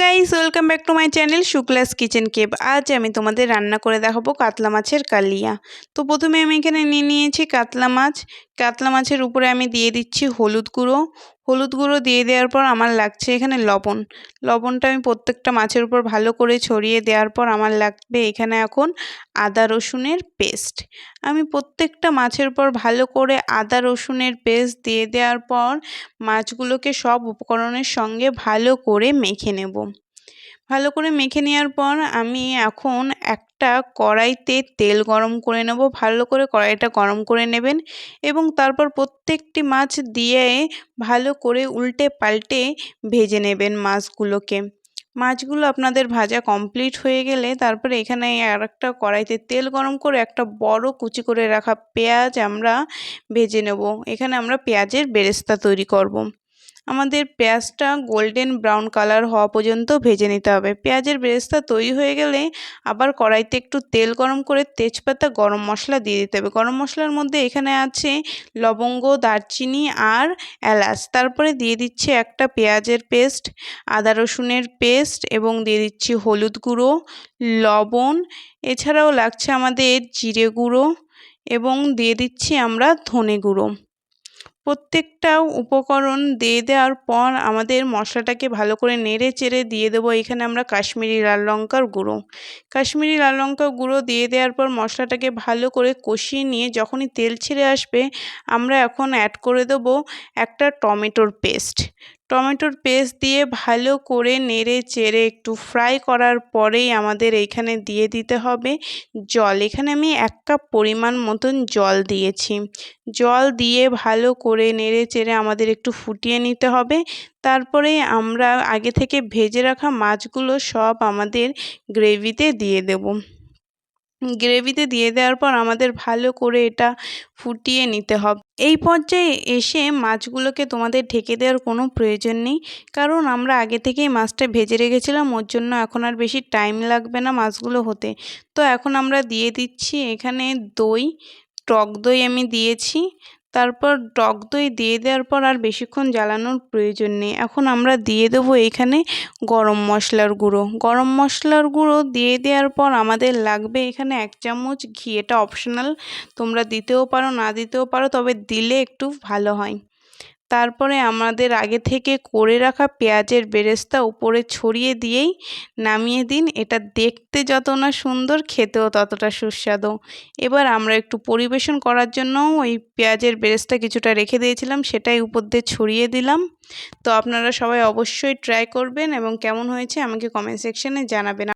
Guys welcome back to my channel Shukla's kitchen Cape আজ আমি তোমাদের রান্না করে দেখাবো কাতলা মাছের কালিয়া। তো প্রথমে আমি এখানে নিয়ে নিয়েছি কাতলা মাছ। কাতলা মাছের উপরে আমি দিয়ে দিচ্ছি হলুদ গুঁড়ো। হলুদ গুঁড়ো দিয়ে দেওয়ার পর আমার লাগছে এখানে লবণ। লবণটা আমি প্রত্যেকটা মাছের উপর ভালো করে ছড়িয়ে দেওয়ার পর আমার লাগবে এখানে এখন আদা রসুনের পেস্ট। আমি প্রত্যেকটা মাছের উপর ভালো করে আদা রসুনের পেস্ট দিয়ে দেওয়ার পর মাছগুলোকে সব উপকরণের সঙ্গে ভালো করে মেখে নেব। ভালো করে মেখে নেওয়ার পর আমি এখন একটা কড়াইতে তেল গরম করে নেব, ভালো করে কড়াইটা গরম করে নেবেন এবং তারপর প্রত্যেকটি মাছ দিয়ে ভালো করে উল্টে পাল্টে ভেজে নেবেন মাছগুলোকে মাছগুলো আপনাদের ভাজা কমপ্লিট হয়ে গেলে তারপরে এখানে আর একটা কড়াইতে তেল গরম করে একটা বড় কুচি করে রাখা পেঁয়াজ আমরা ভেজে নেব এখানে আমরা পেঁয়াজের বেরেস্তা তৈরি করব। আমাদের পেঁয়াজটা গোল্ডেন ব্রাউন কালার হওয়া পর্যন্ত ভেজে নিতে হবে। পেঁয়াজের বেরেস্তা তৈরি হয়ে গেলে আবার কড়াইতে একটু তেল গরম করে তেজপাতা, গরম মশলা দিয়ে দিতে হবে। গরম মশলার মধ্যে এখানে আছে লবঙ্গ, দারচিনি আর এলাচ। তারপরে দিয়ে দিচ্ছি একটা পেঁয়াজের পেস্ট, আদা রসুনের পেস্ট এবং দিয়ে দিচ্ছি হলুদ গুঁড়ো, লবণ। এছাড়াও লাগছে আমাদের জিরে গুঁড়ো এবং দিয়ে দিচ্ছি আমরা ধনে গুঁড়ো। প্রত্যেকটা উপকরণ দিয়ে দেওয়ার পর আমাদের মশলাটাকে ভালো করে নেড়ে চেড়ে দিয়ে দেবো। এখানে আমরা কাশ্মীরি লাল লঙ্কার গুঁড়ো। কাশ্মীরি লাল লঙ্কার গুঁড়ো দিয়ে দেওয়ার পর মশলাটাকে ভালো করে কষিয়ে নিয়ে যখনই তেল ছেড়ে আসবে, আমরা এখন অ্যাড করে দেবো একটা টমেটোর পেস্ট টমেটোর পেস্ট দিয়ে ভালো করে নেড়ে চেড়ে একটু ফ্রাই করার পরেই আমাদের এইখানে দিয়ে দিতে হবে জল। এখানে আমি এক কাপ পরিমাণ মতন জল দিয়েছি। জল দিয়ে ভালো করে নেড়ে চেড়ে আমাদের একটু ফুটিয়ে নিতে হবে। তারপরে আমরা আগে থেকে ভেজে রাখা মাছগুলো সব আমাদের গ্রেভিতে দিয়ে দেবো। গ্রেভিতে দিয়ে দেওয়ার পর আমাদের ভালো করে এটা ফুটিয়ে নিতে হবে। এই পর্যায়ে এসে মাছগুলোকে তোমাদের ঢেকে দেওয়ার কোনো প্রয়োজন নেই। কারণ আমরা আগে থেকেই মাছটা ভেজে রেখেছিলাম, ওর জন্য এখন আর বেশি টাইম লাগবে না মাছগুলো হতে। তো এখন আমরা দিয়ে দিচ্ছি এখানে দই, টক দই আমি দিয়েছি। তারপর টক দই দিয়ে দেওয়ার পর আর বেশিক্ষণ জ্বালানোর প্রয়োজন নেই। এখন আমরা দিয়ে দেবো এখানে গরম মশলার গুঁড়ো। গরম মশলার গুঁড়ো দিয়ে দেওয়ার পর আমাদের লাগবে এখানে এক চামচ ঘি। এটা অপশনাল তোমরা দিতেও পারো, না দিতেও পারো, তবে দিলে একটু ভালো হয়। তারপরে আমাদের আগে থেকে করে রাখা পেঁয়াজের বেরেস্তা উপরে ছড়িয়ে দিয়েই নামিয়ে দিন। এটা দেখতে যত না সুন্দর, খেতেও ততটা সুস্বাদু। এবার আমরা একটু পরিবেশন করার জন্য ওই পেঁয়াজের বেরেস্তা কিছুটা রেখে দিয়েছিলাম, সেটাই উপর দিয়ে ছড়িয়ে দিলাম। তো আপনারা সবাই অবশ্যই ট্রাই করবেন এবং কেমন হয়েছে আমাকে কমেন্ট সেকশানে জানাবেন।